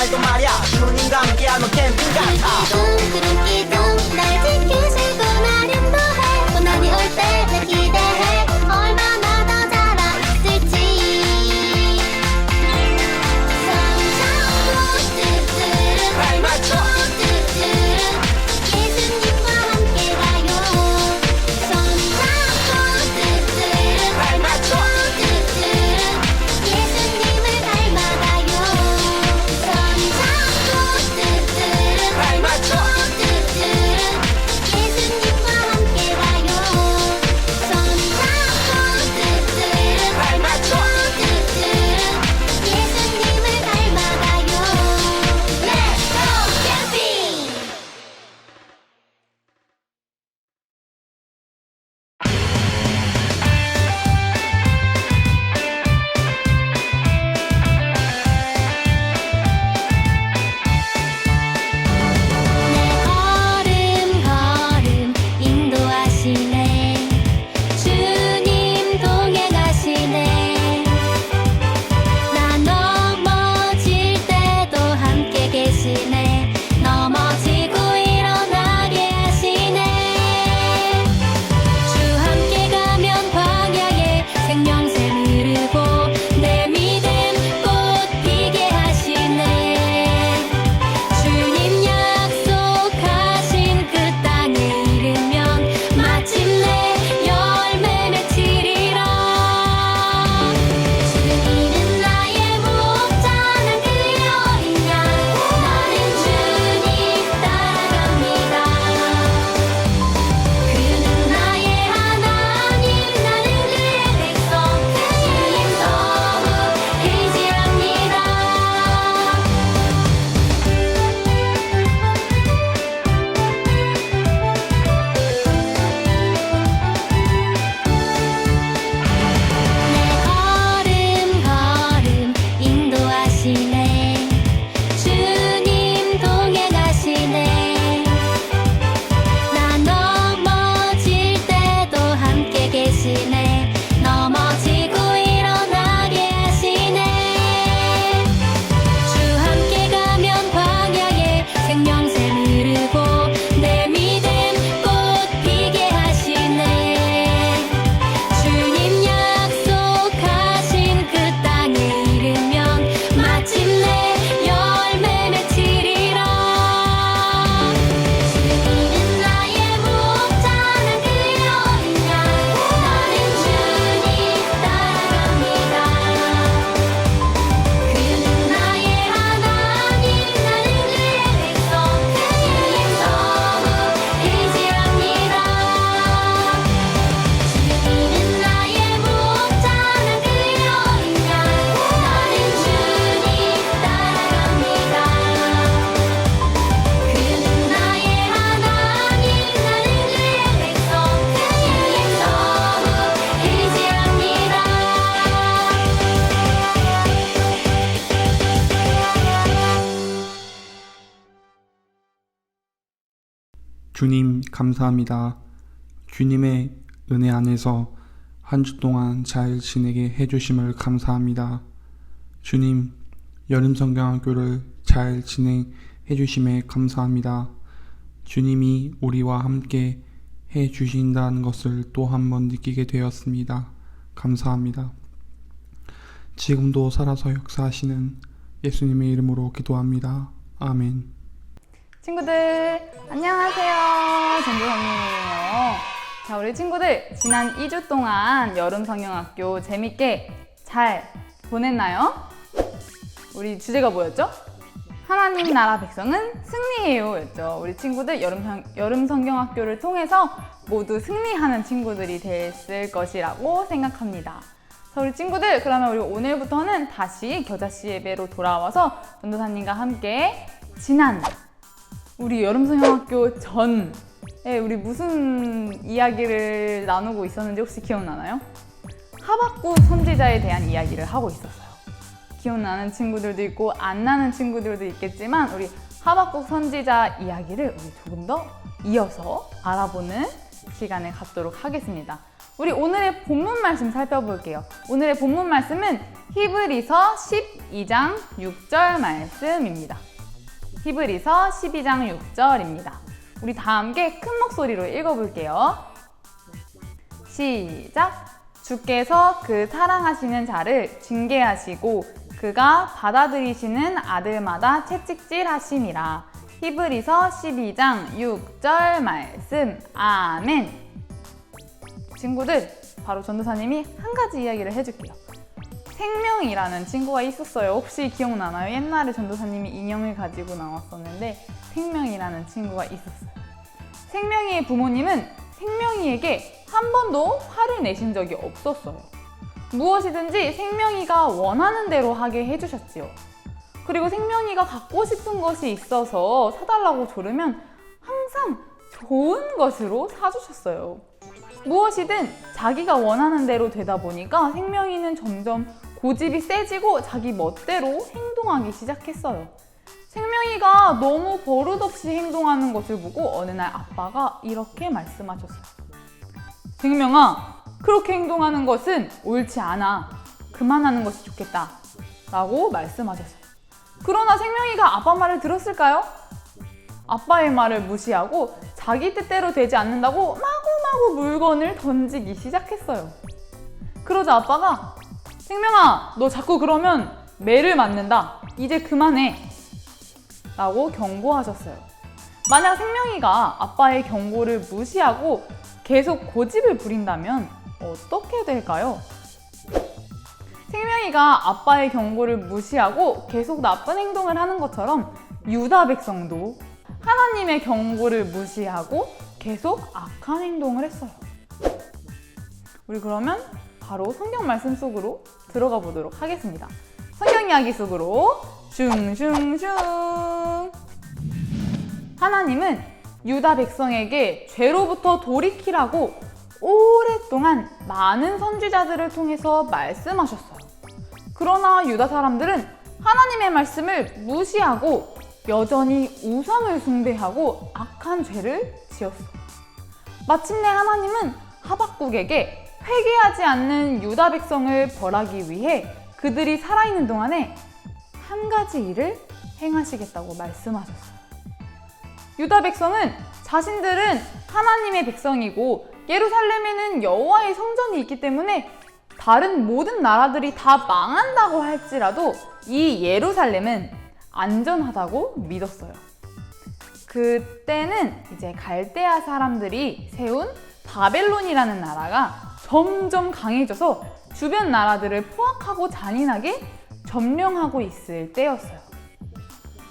광야 생활도 말야 주님과 함께하는 캠핑 같 주님 감사합니다. 주님의 은혜 안에서 한 주 동안 잘 지내게 해주심을 감사합니다. 주님, 여름 성경학교를 잘 진행해 주심에 감사합니다. 주님이 우리와 함께 해 주신다는 것을 또 한 번 느끼게 되었습니다. 감사합니다. 지금도 살아서 역사하시는 예수님의 이름으로 기도합니다. 아멘. 친구들 안녕하세요 전도사님이에요 자 우리 친구들 지난 2주 동안 여름 성경학교 재밌게 잘 보냈나요? 우리 주제가 뭐였죠? 하나님 나라 백성은 승리해요 였죠 우리 친구들 여름, 성, 여름 성경학교를 통해서 모두 승리하는 친구들이 됐을 것이라고 생각합니다 자, 우리 친구들 그러면 우리 오늘부터는 다시 겨자씨 예배로 돌아와서 전도사님과 함께 지난 우리 여름성형학교 전에 우리 무슨 이야기를 나누고 있었는지 혹시 기억나나요? 하박국 선지자에 대한 이야기를 하고 있었어요. 기억나는 친구들도 있고 안 나는 친구들도 있겠지만 우리 하박국 선지자 이야기를 우리 조금 더 이어서 알아보는 시간을 갖도록 하겠습니다. 우리 오늘의 본문 말씀 살펴볼게요. 오늘의 본문 말씀은 히브리서 12장 6절 말씀입니다. 히브리서 12장 6절입니다. 우리 다 함께 큰 목소리로 읽어볼게요. 시작. 주께서 그 사랑하시는 자를 징계하시고 그가 받아들이시는 아들마다 채찍질 하심이라. 히브리서 12장 6절 말씀. 아멘. 친구들, 바로 전도사님이 한 가지 이야기를 해줄게요. 생명이라는 친구가 있었어요. 혹시 기억나나요? 옛날에 전도사님이 인형을 가지고 나왔었는데 생명이라는 친구가 있었어요. 생명이의 부모님은 생명이에게 한 번도 화를 내신 적이 없었어요. 무엇이든지 생명이가 원하는 대로 하게 해주셨지요. 그리고 생명이가 갖고 싶은 것이 있어서 사달라고 조르면 항상 좋은 것으로 사주셨어요. 무엇이든 자기가 원하는 대로 되다 보니까 생명이는 점점 고집이 세지고 자기 멋대로 행동하기 시작했어요. 생명이가 너무 버릇없이 행동하는 것을 보고 어느 날 아빠가 이렇게 말씀하셨어요. 생명아, 그렇게 행동하는 것은 옳지 않아. 그만하는 것이 좋겠다. 라고 말씀하셨어요. 그러나 생명이가 아빠 말을 들었을까요? 아빠의 말을 무시하고 자기 뜻대로 되지 않는다고 마구마구 물건을 던지기 시작했어요. 그러자 아빠가 생명아, 너 자꾸 그러면 매를 맞는다. 이제 그만해. 라고 경고하셨어요. 만약 생명이가 아빠의 경고를 무시하고 계속 고집을 부린다면 어떻게 될까요? 생명이가 아빠의 경고를 무시하고 계속 나쁜 행동을 하는 것처럼 유다 백성도 하나님의 경고를 무시하고 계속 악한 행동을 했어요. 우리 그러면 바로 성경 말씀 속으로 들어가 보도록 하겠습니다. 성경 이야기 속으로 슝슝슝 하나님은 유다 백성에게 죄로부터 돌이키라고 오랫동안 많은 선지자들을 통해서 말씀하셨어요. 그러나 유다 사람들은 하나님의 말씀을 무시하고 여전히 우상을 숭배하고 악한 죄를 지었어요. 마침내 하나님은 하박국에게 회개하지 않는 유다 백성을 벌하기 위해 그들이 살아있는 동안에 한 가지 일을 행하시겠다고 말씀하셨어요. 유다 백성은 자신들은 하나님의 백성이고 예루살렘에는 여호와의 성전이 있기 때문에 다른 모든 나라들이 다 망한다고 할지라도 이 예루살렘은 안전하다고 믿었어요. 그때는 이제 갈대아 사람들이 세운 바벨론이라는 나라가 점점 강해져서 주변 나라들을 포악하고 잔인하게 점령하고 있을 때였어요.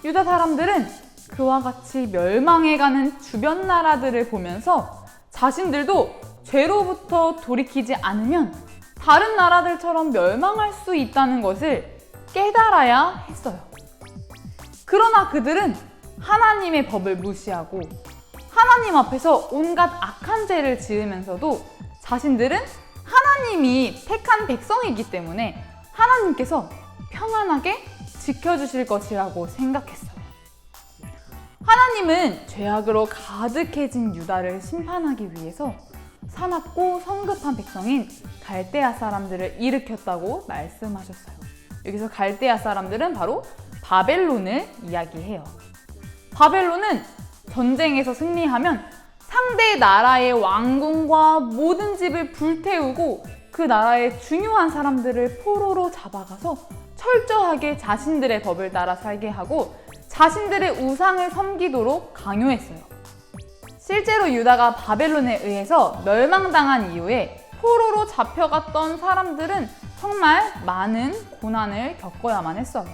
유다 사람들은 그와 같이 멸망해가는 주변 나라들을 보면서 자신들도 죄로부터 돌이키지 않으면 다른 나라들처럼 멸망할 수 있다는 것을 깨달아야 했어요. 그러나 그들은 하나님의 법을 무시하고 하나님 앞에서 온갖 악한 죄를 지으면서도 자신들은 하나님이 택한 백성이기 때문에 하나님께서 평안하게 지켜주실 것이라고 생각했어요. 하나님은 죄악으로 가득해진 유다를 심판하기 위해서 사납고 성급한 백성인 갈대아 사람들을 일으켰다고 말씀하셨어요. 여기서 갈대아 사람들은 바로 바벨론을 이야기해요. 바벨론은 전쟁에서 승리하면 상대 나라의 왕궁과 모든 집을 불태우고 그 나라의 중요한 사람들을 포로로 잡아가서 철저하게 자신들의 법을 따라 살게 하고 자신들의 우상을 섬기도록 강요했어요. 실제로 유다가 바벨론에 의해서 멸망당한 이후에 포로로 잡혀갔던 사람들은 정말 많은 고난을 겪어야만 했어요.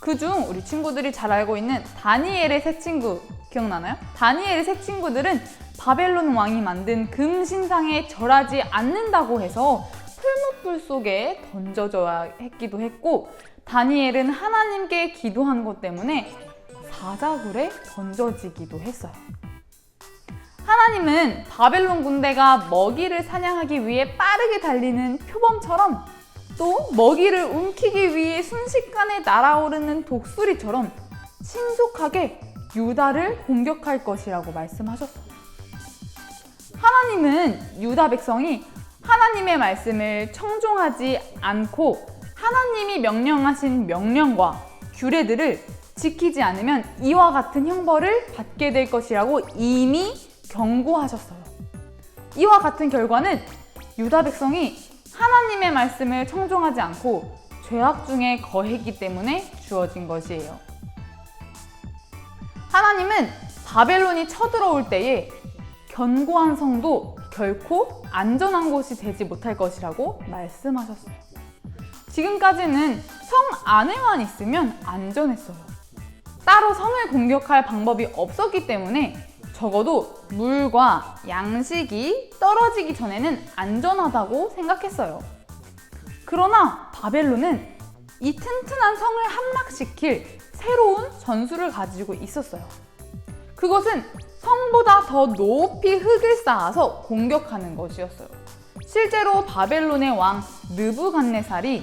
그중 우리 친구들이 잘 알고 있는 다니엘의 세 친구 기억나나요? 다니엘의 세 친구들은 바벨론 왕이 만든 금 신상에 절하지 않는다고 해서 풀무불 속에 던져져야 했기도 했고 다니엘은 하나님께 기도한 것 때문에 사자굴에 던져지기도 했어요. 하나님은 바벨론 군대가 먹이를 사냥하기 위해 빠르게 달리는 표범처럼 또 먹이를 움키기 위해 순식간에 날아오르는 독수리처럼 신속하게 유다를 공격할 것이라고 말씀하셨어요. 하나님은 유다 백성이 하나님의 말씀을 청종하지 않고 하나님이 명령하신 명령과 규례들을 지키지 않으면 이와 같은 형벌을 받게 될 것이라고 이미 경고하셨어요. 이와 같은 결과는 유다 백성이 하나님의 말씀을 청종하지 않고 죄악 중에 거했기 때문에 주어진 것이에요. 하나님은 바벨론이 쳐들어올 때에 견고한 성도 결코 안전한 곳이 되지 못할 것이라고 말씀하셨어요. 지금까지는 성 안에만 있으면 안전했어요. 따로 성을 공격할 방법이 없었기 때문에 적어도 물과 양식이 떨어지기 전에는 안전하다고 생각했어요. 그러나 바벨론은 이 튼튼한 성을 함락시킬 새로운 전술을 가지고 있었어요. 그것은 성보다 더 높이 흙을 쌓아서 공격하는 것이었어요. 실제로 바벨론의 왕 느부갓네살이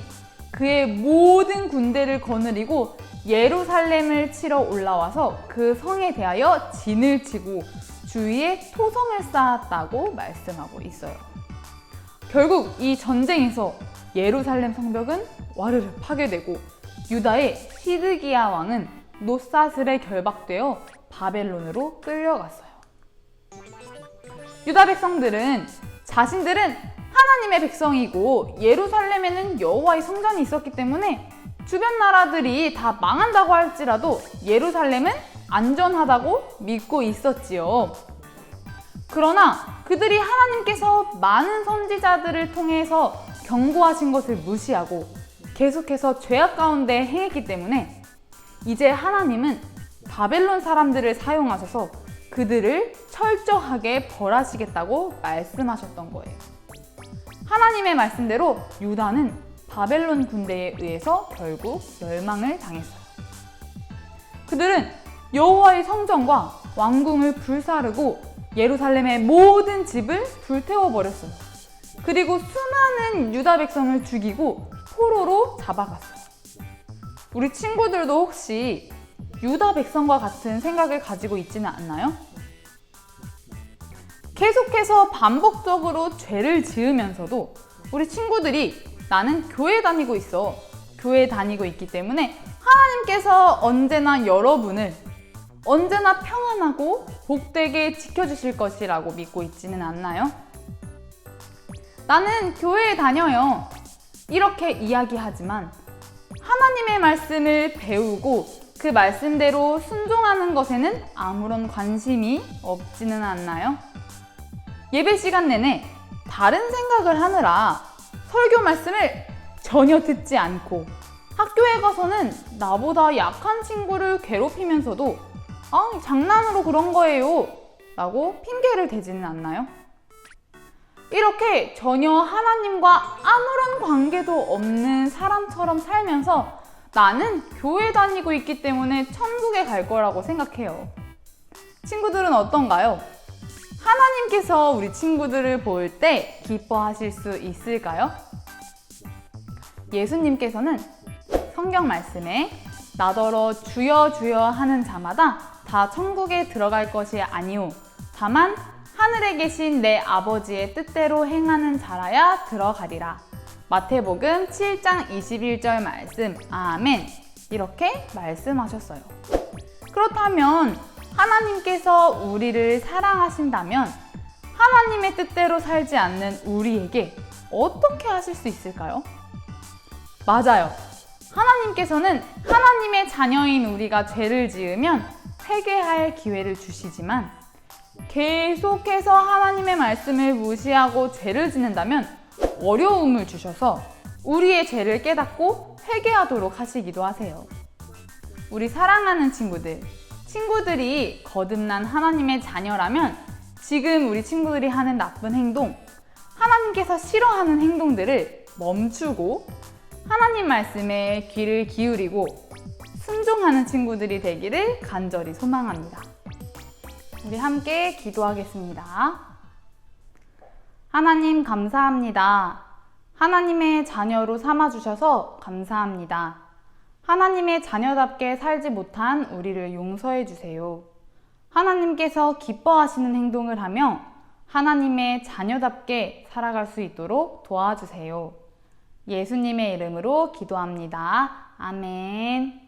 그의 모든 군대를 거느리고 예루살렘을 치러 올라와서 그 성에 대하여 진을 치고 주위에 토성을 쌓았다고 말씀하고 있어요. 결국 이 전쟁에서 예루살렘 성벽은 와르르 파괴되고 유다의 히드기야 왕은 노사슬에 결박되어 바벨론으로 끌려갔어요. 유다 백성들은 자신들은 하나님의 백성이고 예루살렘에는 여호와의 성전이 있었기 때문에 주변 나라들이 다 망한다고 할지라도 예루살렘은 안전하다고 믿고 있었지요. 그러나 그들이 하나님께서 많은 선지자들을 통해서 경고하신 것을 무시하고 계속해서 죄악 가운데 행했기 때문에 이제 하나님은 바벨론 사람들을 사용하셔서 그들을 철저하게 벌하시겠다고 말씀하셨던 거예요. 하나님의 말씀대로 유다는 바벨론 군대에 의해서 결국 멸망을 당했어요. 그들은 여호와의 성전과 왕궁을 불사르고 예루살렘의 모든 집을 불태워 버렸어요. 그리고 수많은 유다 백성을 죽이고 포로로 잡아갔어요. 우리 친구들도 혹시 유다 백성과 같은 생각을 가지고 있지는 않나요? 계속해서 반복적으로 죄를 지으면서도 우리 친구들이 나는 교회 다니고 있어. 교회 다니고 있기 때문에 하나님께서 언제나 여러분을 언제나 평안하고 복되게 지켜주실 것이라고 믿고 있지는 않나요? 나는 교회에 다녀요. 이렇게 이야기하지만 하나님의 말씀을 배우고 그 말씀대로 순종하는 것에는 아무런 관심이 없지는 않나요? 예배 시간 내내 다른 생각을 하느라 설교 말씀을 전혀 듣지 않고 학교에 가서는 나보다 약한 친구를 괴롭히면서도 아, 장난으로 그런 거예요. 라고 핑계를 대지는 않나요? 이렇게 전혀 하나님과 아무런 관계도 없는 사람처럼 살면서 나는 교회 다니고 있기 때문에 천국에 갈 거라고 생각해요. 친구들은 어떤가요? 하나님께서 우리 친구들을 볼 때 기뻐하실 수 있을까요? 예수님께서는 성경 말씀에 나더러 주여 주여 하는 자마다 다 천국에 들어갈 것이 아니오. 다만 하늘에 계신 내 아버지의 뜻대로 행하는 자라야 들어가리라. 마태복음 7장 21절 말씀. 아멘. 이렇게 말씀하셨어요. 그렇다면 하나님께서 우리를 사랑하신다면 하나님의 뜻대로 살지 않는 우리에게 어떻게 하실 수 있을까요? 맞아요. 하나님께서는 하나님의 자녀인 우리가 죄를 지으면 회개할 기회를 주시지만 계속해서 하나님의 말씀을 무시하고 죄를 짓는다면 어려움을 주셔서 우리의 죄를 깨닫고 회개하도록 하시기도 하세요. 우리 사랑하는 친구들, 친구들이 거듭난 하나님의 자녀라면 지금 우리 친구들이 하는 나쁜 행동, 하나님께서 싫어하는 행동들을 멈추고 하나님 말씀에 귀를 기울이고 순종하는 친구들이 되기를 간절히 소망합니다. 우리 함께 기도하겠습니다. 하나님 감사합니다. 하나님의 자녀로 삼아주셔서 감사합니다. 하나님의 자녀답게 살지 못한 우리를 용서해 주세요. 하나님께서 기뻐하시는 행동을 하며 하나님의 자녀답게 살아갈 수 있도록 도와주세요. 예수님의 이름으로 기도합니다. 아멘.